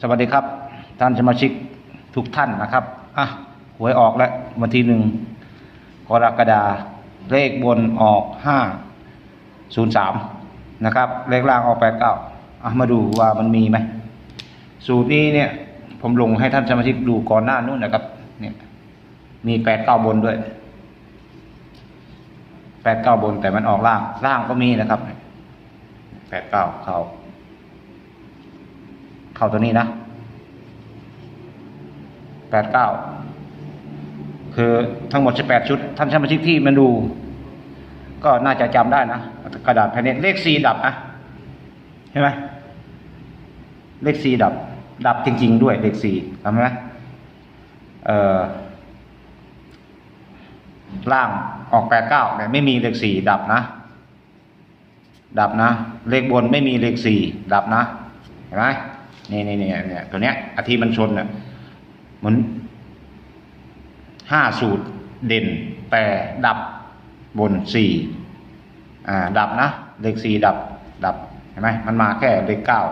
สวัสดีครับ ท่านสมาชิกทุกท่านนะครับอะหวยออกแล้ววันที่หนึ่งกรกฎาเลขบนออกห้าศูนย์สามนะครับ เลขล่างออกแปดเก้าอะมาดูว่ามันมีไหมสูตรนี้เนี่ยผมลงให้ท่านสมาชิกดูก่อนหน้านู้นนะครับ เนี่ย มีแปดเก้าบนด้วยแปดเก้าบนแต่มันออกล่างล่างก็มีนะครับแปดเก้าเข้า เข้าตัวนี้นะแปดเก้าคือทั้งหมดสิบแปดชุด ท่านสมาชิกที่มาดู ก็น่าจะจำได้นะกระดาษแผ่นนี้เลขสี่ดับนะเห็นไหมเลขสี่ดับ ดับจริง ๆ ด้วยเลขสี่ทำไหมเอ่อล่างออกแปดเก้าแต่ไม่มีเลขสี่ดับนะ ดับนะ เลขบนไม่มีเลขสี่ดับนะ เห็นไหมนี่นี่นี่เนี่ยตัวเนี้ยอาทีมันชนอะเหมือนห้าสูตรเด่นแต่ดับบนสี่อ่าดับนะเลขสี่ดับดับเห็นไหมมันมาแค่เลขเก้า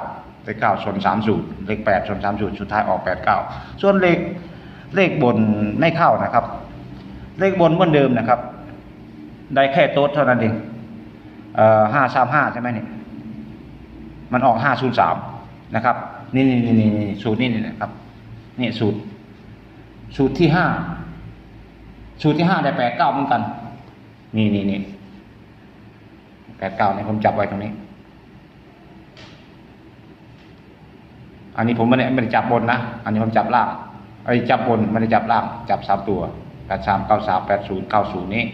เลขเก้าชนสามสูตรเลขแปดชนสามสูตรสุดท้ายออกแปดเก้าส่วนเลขเลขบนไม่เข้านะครับ เลขบนเหมือนเดิมนะครับ ได้แค่โต๊ดเท่านั้นเองเอ่อห้าสามห้าใช่ไหมเนี่ยมันออกห้าศูนย์สาม นะครับ นี่นี่นี่นี่สูตรนี่นี่นะครับนี่สูตร สูตรที่ห้าสูตรที่ห้าได้แปดเก้าเหมือนกัน นี่นี่นี่แปดเก้าเนี่ยผมจับไว้ตรงนี้ อันนี้ผมไม่ได้ไม่ได้จับบนนะอันนี้ผมจับล่างไอ้จับบนไม่ได้จับล่าง จับสามตัวแปดสามเก้าสามแปดศูนย์เก้าศูนย์นี้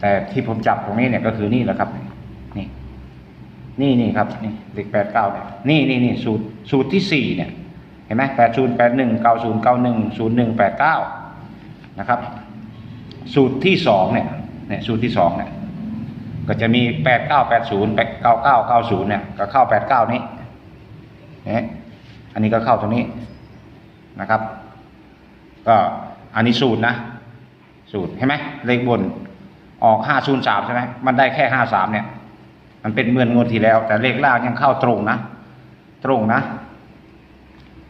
แต่ที่ผมจับตรงนี้เนี่ยก็คือนี่แหละครับ นี่นี่ครับนี่เลขแปดเก้าเนี่ยนี่นี่นี่สูตรสูตรที่สี่เนี่ยเห็นไหมแปดศูนย์แปดหนึ่งเก้าศูนย์เก้าหนึ่งศูนย์หนึ่งแปดเก้านะครับ สูตรที่สองเนี่ยเนี่ยสูตรที่สองเนี่ยก็จะมีแปดเก้าแปดศูนย์แปดเก้าเก้าเก้าศูนย์เนี่ยก็เข้าแปดเก้านี้เนี่ยอันนี้ก็เข้าตรงนี้นะครับ ก็อันนี้สูตรนะ สูตรเห็นไหมเลขบนออกห้าศูนย์สามใช่ไหมมันได้แค่ห้าสามเนี่ย มันเป็นเมือนงวดที่แล้ว แต่เลขล่างยังเข้าตรงนะ ตรงนะ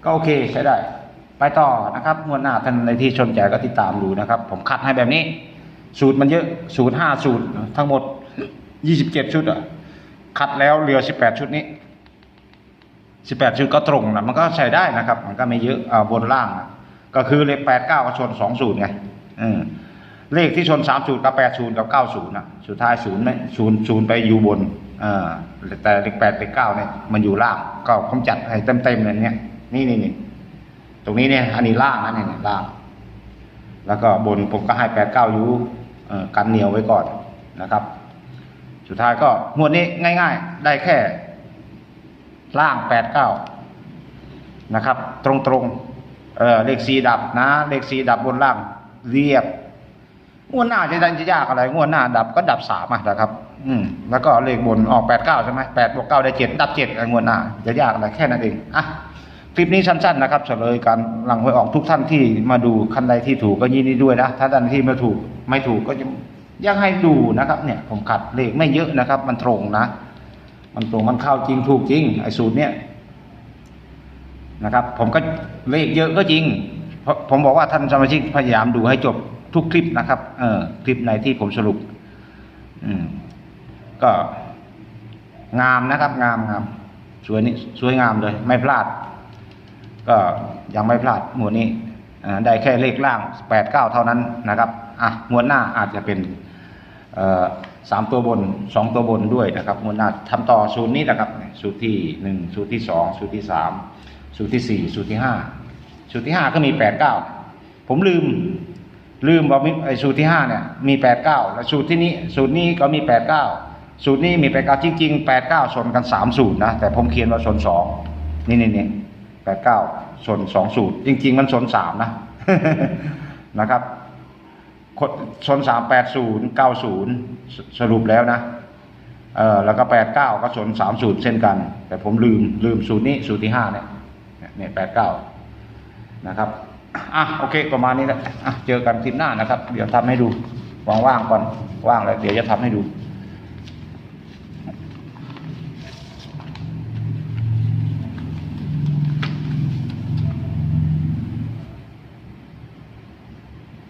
ก็โอเคใช้ได้ ไปต่อนะครับงวดหน้าท่านในที่ชนใจก็ติดตามดูนะครับ ผมคัดให้แบบนี้ สูตรมันเยอะสูตรห้าสูตรทั้งหมดยี่สิบเจ็ดชุดอะคัดแล้วเหลือสิบแปดชุดนี้สิบแปดชุดก็ตรงนะมันก็ใช้ได้นะครับ มันก็ไม่เยอะอ่าบนล่าง ก็คือเลขแปดเก้าก็ชนสองสูตรไงอืม เลขที่ชนสามศูนย์กับแปดศูนย์กับเก้าศูนย์อะ สุดท้ายศูนย์ไม่ศูนย์ศูนย์ไปอยู่บน เอ่าแต่เลขแปดเลขเก้าเนี่ยมันอยู่ล่าง ก็ผมจัดให้เต็มเต็มๆเลยเนี่ย นี่นี่นี่ตรงนี้เนี่ย อันนี้ล่างนะเนี่ยเนี่ล่าง แล้วก็บนผมก็ให้แปดเก้าอยู่เอ่อกันเหนียวไว้ก่อนนะครับ สุดท้ายก็งวดนี้ง่าย ๆ ได้แค่ ล่างแปดเก้านะครับ ตรงๆเออเลขสีดับนะ เลขสีดับบนล่างเรียบ งวดหน้าจะดันจะยากอะไรงวดหน้าดับก็ดับสามะนะครับ อืมแล้วก็เลขบนออกแปดเก้าใช่ไหมแปดบวกเก้าได้เจ็ดดับเจ็ดงวดหน้าจะยากอะไรแค่นั้นเองอะคลิปนี้สั้นๆนะครับเฉลยการหลังหวยออกทุกท่านที่มาดูคันใดที่ถูกก็ยินดีด้วยนะถ้าท่านที่ม่ถูกไม่ถูกก็ยังยังให้ดูนะครับ เนี่ย ผมขัดเลขไม่เยอะนะครับ มันตรงนะ มันตรงมันเข้าจริงถูกจริงไอ้สูตรเนี้ยนะครับ ผมก็เลขเยอะก็จริงเพราะผมบอกว่าท่านสมาชิกพยายามดูให้จบ ทุกคลิปนะครับเออคลิปไหนที่ผมสรุป อืม ก็งามนะครับงามงามสวยนี่สวยงามเลย ไม่พลาด ก็ยังไม่พลาดหมวดนี้ได้แค่เลขล่างแปดเก้าเท่านั้นนะครับอะงวดหน้าอาจจะเป็นสามตัวบนสองตัวบนด้วยนะครับงวดหน้าทำต่อสูตรนี้นะครับสูตรที่หนึ่งสูตรที่สองสูตรที่สามสูตรที่สี่สูตรที่ห้าสูตรที่ห้าก็มีแปดเก้าผมลืม ลืมว่ามีไอ้สูตรที่ห้าเนี่ยมีแปดเก้าแล้วสูตรที่นี้สูตรนี้ก็มีแปดเก้าสูตรนี้มีแปดเก้าจริงๆแปดเก้าชนกันสามสูตรนะแต่ผมเขียนว่าชนสองนี่นี่นี่แปดเก้าชนสองสูตร จริง ๆ มันชนสามนะนะครับชนสามแปดศูนย์เก้าศูนย์สรุปแล้วนะเออแล้วก็แปดเก้าก็ชนสามสูตรเช่นกัน แต่ผมลืมลืมสูตรนี้สูตรที่ห้าเนี่ยเนี่ยแปดเก้านะครับ อะโอเคประมาณนี้แหละอะเจอกันทีหน้านะครับ เดี๋ยวทำให้ดูว่างว่างก่อนว่างแล้วเดี๋ยวจะทำให้ดู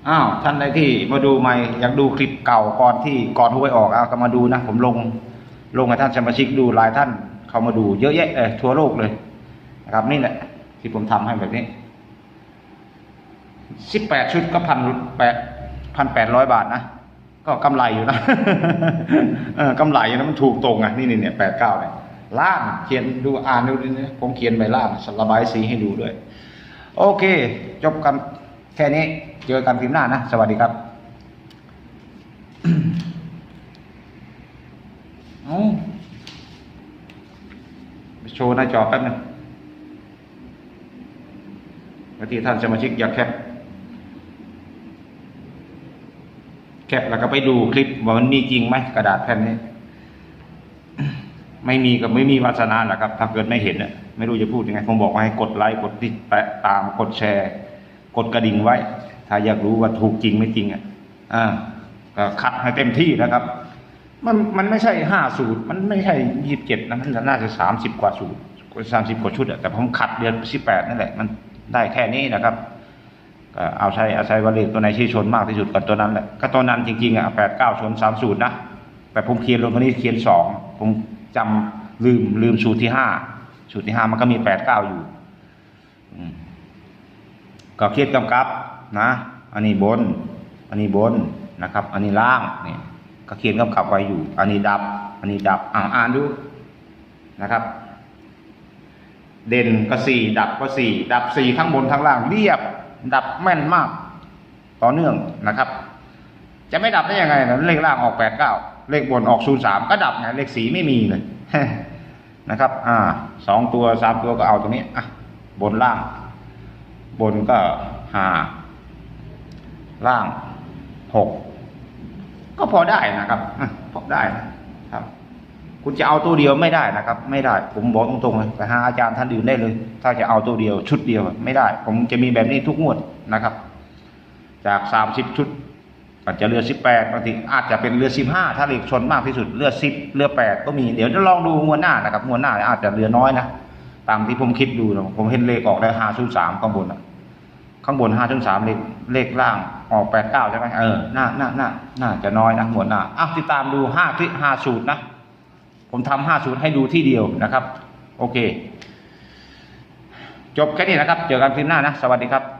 อ้าวท่านใดที่มาดูใหม่อยากดูคลิปเก่าก่อนที่ก่อนห้วยออกเอาก็มาดูนะ ผมลงลงให้ท่านสมาชิกดูหลายท่าน เขามาดูเยอะแยะเออทั่วโลกเลยนะครับนี่แหละที่ผมทำให้แบบนี้ สิบแปดชุดก็พันแปดพันแปดร้อยบาทนะ ก็กำไรอยู่นะเออกำไรอยู่นะมันถูกตรงอะนี่นี่เนี่ยแปดเก้าเนี่ยล่างเขียนดูอ่านดูดิเนี่ยผมเขียนใบล่างระบายสีให้ดูด้วย โอเค จบกันแค่นี้ เจอกันคลิปหน้านะ สวัสดีครับเอาโชว์หน้าจอแป๊บนึงบางทีท่านสมาชิกอยากแคป แคปแล้วก็ไปดูคลิปว่ามันมีจริงไหมกระดาษแผ่นนี้ ไม่มีกับไม่มีวาสนาแหละครับ ถ้าเกิดไม่เห็นน่ะไม่รู้จะพูดยังไงผมบอกว่าให้กดไลค์กดติดตามกดแชร์ กดกระดิ่งไว้ ถ้าอยากรู้ว่าถูกจริงไม่จริงอะอ่าก็คัดให้เต็มที่นะครับ มันมันไม่ใช่ห้าสูตร มันไม่ใช่ยี่สิบเจ็ดนะมันน่าจะสามสิบกว่าสูตรสามสิบกว่าชุดอะแต่ผมขัดเดือนสิบแปดนั่นแหละมันได้แค่นี้นะครับ เอาใช้อาศัยวลขตัวไหนที่ชนมากที่สุดกับตัวนั้นแหละก็ตัวนั้นจริงๆอะแปดเก้าชนสามสูตรนะแต่ผมเขียนลงคนนี้เขียนสองผมจำลืมลืมสูตรที่ห้าสูตรที่ห้ามันก็มีแปดเก้าอยู่ก็เขียนกำกับนะ อันนี้บน อันนี้บนนะครับ อันนี้ล่างเนี่ยก็เขียนกำกับไว้อยู่ อันนี้ดับ อันนี้ดับอ่านอ่านดูนะครับ เด่นก็สี่ดับก็สี่ดับสี่ทั้งบนทั้งล่างเรียบ ดับแม่นมาก ต่อเนื่องนะครับ จะไม่ดับได้ยังไงนะเลขล่างออกแปดเก้าเลขบนออกศูนย์สามก็ดับไงเลขสีไม่มีเลยนะครับ อ่าสองตัวสามตัวก็เอาตรงนี้อะบนล่าง บนก็ห้าล่างหกก็พอได้นะครับพอได้นะ คุณจะเอาตัวเดียวไม่ได้นะครับ ไม่ได้ ผมบอกตรงๆเลยไปหาอาจารย์ท่านอื่นได้เลย ถ้าจะเอาตัวเดียว ชุดเดียวไม่ได้ ผมจะมีแบบนี้ทุกงวดนะครับ จากสามสิบชุดอาจจะเหลือสิบแปดบางทีอาจจะเป็นเหลือสิบห้าถ้าเลขชนมากที่สุดเหลือสิบเหลือแปดก็มีเดี๋ยวจะลองดูงวดหน้านะครับงวดหน้าอาจจะเหลือน้อยนะตามที่ผมคิดดูนะผมเห็นเลขออกได้ห้าชุดสามข้างบนนะข้างบนห้าชุดสามเลขเลขล่างออกแปดเก้าใช่ไหมเออหน่าหน่าหน่าหน่าจะน้อยนะงวดหน้าอ้าวติดตามดูห้าที่ห้าสูตรนะ ผมทำห้าศูนย์ให้ดูที่เดียวนะครับ โอเค จบแค่นี้นะครับ เจอกันคลิปหน้านะ สวัสดีครับ